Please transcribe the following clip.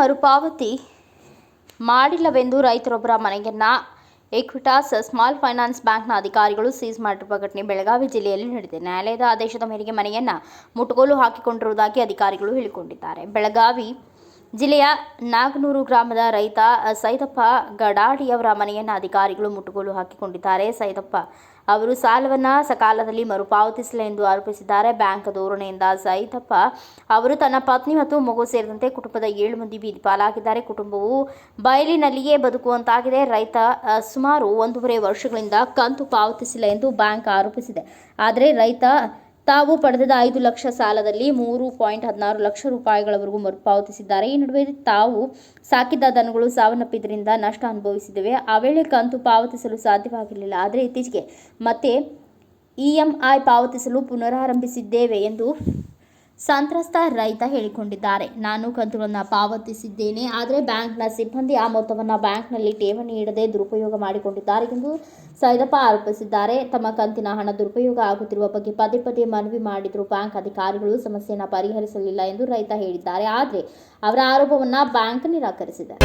ಮರುಪಾವತಿ ಮಾಡಿಲ್ಲವೆಂದು ರೈತರೊಬ್ಬರ ಮನೆಯನ್ನ ಎಕ್ವಿಟಾಸ್ small finance ಬ್ಯಾಂಕ್ನ ಅಧಿಕಾರಿಗಳು ಸೀಸ್ ಮಾಡಿರುವ ಘಟನೆ ಬೆಳಗಾವಿ ಜಿಲ್ಲೆಯಲ್ಲಿ ನಡೆದಿದೆ. ನ್ಯಾಯಾಲಯದ ಆದೇಶದ ಮೇರೆಗೆ ಮನೆಯನ್ನ ಮುಟ್ಟುಗೋಲು ಹಾಕಿಕೊಂಡಿರುವುದಾಗಿ ಅಧಿಕಾರಿಗಳು ಹೇಳಿಕೊಂಡಿದ್ದಾರೆ. ಬೆಳಗಾವಿ ಜಿಲ್ಲೆಯ ನಾಗನೂರು ಗ್ರಾಮದ ರೈತ ಸೈದಪ್ಪ ಗಡಾಡಿಯವರ ಮನೆಯನ್ನು ಅಧಿಕಾರಿಗಳು ಮುಟ್ಟುಗೋಲು ಹಾಕಿಕೊಂಡಿದ್ದಾರೆ. ಸೈದಪ್ಪ ಅವರು ಸಾಲವನ್ನು ಸಕಾಲದಲ್ಲಿ ಮರುಪಾವತಿಸಿಲ್ಲ ಎಂದು ಆರೋಪಿಸಿದ್ದಾರೆ. ಬ್ಯಾಂಕ್ ಧೋರಣೆಯಿಂದ ಸೈದಪ್ಪ ಅವರು ತನ್ನ ಪತ್ನಿ ಮತ್ತು ಮಗು ಸೇರಿದಂತೆ ಕುಟುಂಬದ ಏಳು ಮಂದಿ ಬೀದಿ ಪಾಲಾಗಿದ್ದಾರೆ. ಕುಟುಂಬವು ಬಯಲಿನಲ್ಲಿಯೇ ಬದುಕುವಂತಾಗಿದೆ. ರೈತ ಸುಮಾರು ಒಂದೂವರೆ ವರ್ಷಗಳಿಂದ ಕಂತು ಪಾವತಿಸಿಲ್ಲ ಎಂದು ಬ್ಯಾಂಕ್ ಆರೋಪಿಸಿದೆ. ಆದರೆ ರೈತ ತಾವು ಪಡೆದ ಐದು ಲಕ್ಷ ಸಾಲದಲ್ಲಿ ಮೂರು ಪಾಯಿಂಟ್ ಹದಿನಾರು ಲಕ್ಷ ರೂಪಾಯಿಗಳವರೆಗೂ ಮರುಪಾವತಿಸಿದ್ದಾರೆ ಈ ನಡುವೆ ತಾವು ಸಾಕಿದ್ದ ದನಗಳು ಸಾವನ್ನಪ್ಪಿದ್ದರಿಂದ ನಷ್ಟ ಅನುಭವಿಸಿದ್ದೇವೆ ಆ ವೇಳೆ ಕಂತು ಪಾವತಿಸಲು ಸಾಧ್ಯವಾಗಿರಲಿಲ್ಲ. ಆದರೆ ಇತ್ತೀಚೆಗೆ ಮತ್ತೆ ಇಎಂಐ ಪಾವತಿಸಲು ಪುನರಾರಂಭಿಸಿದ್ದೇವೆ ಎಂದು ಸಂತ್ರಸ್ತ ರೈತ ಹೇಳಿಕೊಂಡಿದ್ದಾರೆ. ನಾನು ಕಂತುಗಳನ್ನು ಪಾವತಿಸಿದ್ದೇನೆ, ಆದರೆ ಬ್ಯಾಂಕ್ನ ಸಿಬ್ಬಂದಿ ಆ ಮೊತ್ತವನ್ನು ಬ್ಯಾಂಕ್ನಲ್ಲಿ ಠೇವಣಿ ಇಡದೆ ದುರುಪಯೋಗ ಮಾಡಿಕೊಂಡಿದ್ದಾರೆ ಎಂದು ಸೈದಪ್ಪ ಆರೋಪಿಸಿದ್ದಾರೆ. ತಮ್ಮ ಕಂತಿನ ಹಣ ದುರುಪಯೋಗ ಆಗುತ್ತಿರುವ ಬಗ್ಗೆ ಪದೇ ಪದೇ ಮನವಿ ಮಾಡಿದರೂ ಬ್ಯಾಂಕ್ ಅಧಿಕಾರಿಗಳು ಸಮಸ್ಯೆಯನ್ನು ಪರಿಹರಿಸಲಿಲ್ಲ ಎಂದು ರೈತ ಹೇಳಿದ್ದಾರೆ. ಆದರೆ ಅವರ ಆರೋಪವನ್ನು ಬ್ಯಾಂಕ್ ನಿರಾಕರಿಸಿದೆ.